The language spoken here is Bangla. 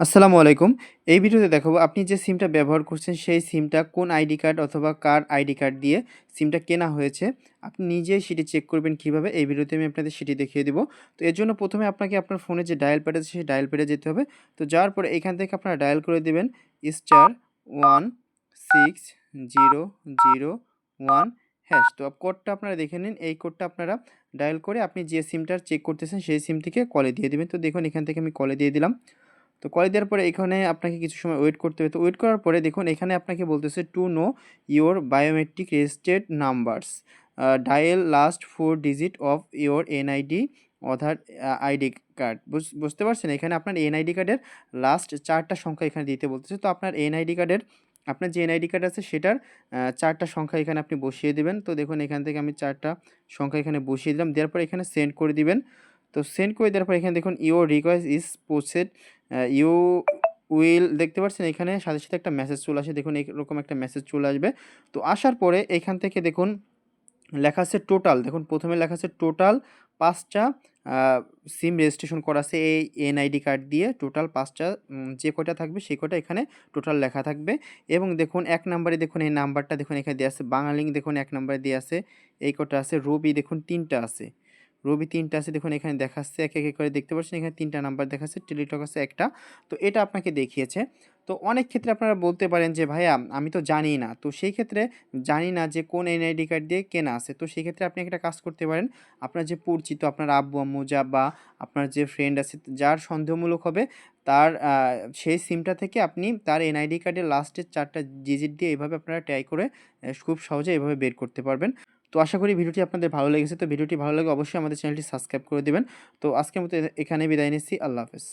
আসসালামু আলাইকুম। এই ভিডিওতে দেখাবো আপনি যে সিমটা ব্যবহার করছেন সেই সিমটা কোন আইডি কার্ড অথবা কার আইডি কার্ড দিয়ে সিমটা কেনা হয়েছে। আপনি নিজেই সেটি চেক করবেন কীভাবে এই ভিডিওতে আমি আপনাদের সেটি দেখিয়ে দিব। তো এর জন্য প্রথমে আপনাকে আপনার ফোনে যে ডায়াল প্যাড আছে সেই ডায়াল প্যাডে যেতে হবে। তো যাওয়ার পরে এখান থেকে আপনারা ডায়াল করে দেবেন স্টার 16001 হ্যাশ। তো কোডটা আপনারা দেখে নিন। এই কোডটা আপনারা ডায়াল করে আপনি যে সিমটা চেক করতেছেন সেই সিম থেকে কলে দিয়ে দেবেন তো দেখুন এখান থেকে আমি কলে দিয়ে দিলাম। তো কলে দেওয়ার পরে এখানে আপনাকে কিছু সময় ওয়েট করতে হবে। তো ওয়েট করার পরে দেখুন, এখানে আপনাকে বলতেছে to know your biometric registered numbers dial last four digit of your NID Aadhaar ID card বুঝতে পারছেন? এখানে আপনার এনআইডি কার্ডের লাস্ট চারটা সংখ্যা এখানে দিতে বলতেছে। তো আপনার এনআইডি কার্ডের আপনার যে এনআইডি কার্ড আছে সেটার চারটা সংখ্যা এখানে আপনি বসিয়ে দেবেন। তো দেখুন, এখান থেকে আমি চারটা সংখ্যা এখানে বসিয়ে দিলাম। দেওয়ার পর এখানে সেন্ড করে দিবেন। তো সেন্ড করে দেওয়ার পর এখানে দেখুন your request is proceed you will দেখতে পাচ্ছেন এখানে সাথে সাথে একটা মেসেজ চলে আসে, দেখুন এরকম একটা মেসেজ চলে আসবে। তো আসার পরে এখান থেকে দেখুন, লেখা আছে টোটাল দেখুন প্রথমে লেখা আছে টোটাল পাঁচটা সিম রেজিস্ট্রেশন করা আছে, এই এনআইডি কার্ড দিয়ে টোটাল পাঁচটা যে কটা থাকবে সেই কটা এখানে টোটাল লেখা থাকবে। এবং দেখুন এক নাম্বারে দেখুন এই নাম্বারটা দেখুন এখানে দিয়ে আছে বাঙালিং দেখুন এক নাম্বারে দিয়ে আছে, এই কটা আছে, রবি দেখুন তিনটা আছে। রবি তিনটা আছে, দেখুন এখানে দেখাচ্ছে এক এক করে দেখতে পাচ্ছেন, এখানে তিনটা নাম্বার দেখাচ্ছে, টেলিটক আছে একটা। তো এটা আপনাকে দেখিয়েছে। তো অনেক ক্ষেত্রে আপনারা বলতে পারেন যে, ভাইয়া, আমি তো জানি না। তো সেই ক্ষেত্রে জানি না যে, কোন এনআইডি কার্ড দিয়ে কেনা আছে। তো সেই ক্ষেত্রে আপনি একটা কাজ করতে পারেন, আপনার যে পরিচিত, আপনার আব্বু, আম্মু, যা বা আপনার যে ফ্রেন্ড আছে, যার সন্দেহমূলক হবে, তার সেই সিমটা থেকে আপনি তার এনআইডি কার্ডের লাস্টের চারটা ডিজিট দিয়ে এভাবে আপনারা ট্রাই করে খুব সহজে এভাবে বের করতে পারবেন। তো আশা করি ভিডিওটি আপনাদের ভালো লেগেছে। তো ভিডিওটি ভালো লাগে অবশ্যই আমাদের চ্যানেলটি সাবস্ক্রাইব করে দেবেন। তো আজকের মতো এখানে বিদায় নিচ্ছি। আল্লাহ হাফেজ।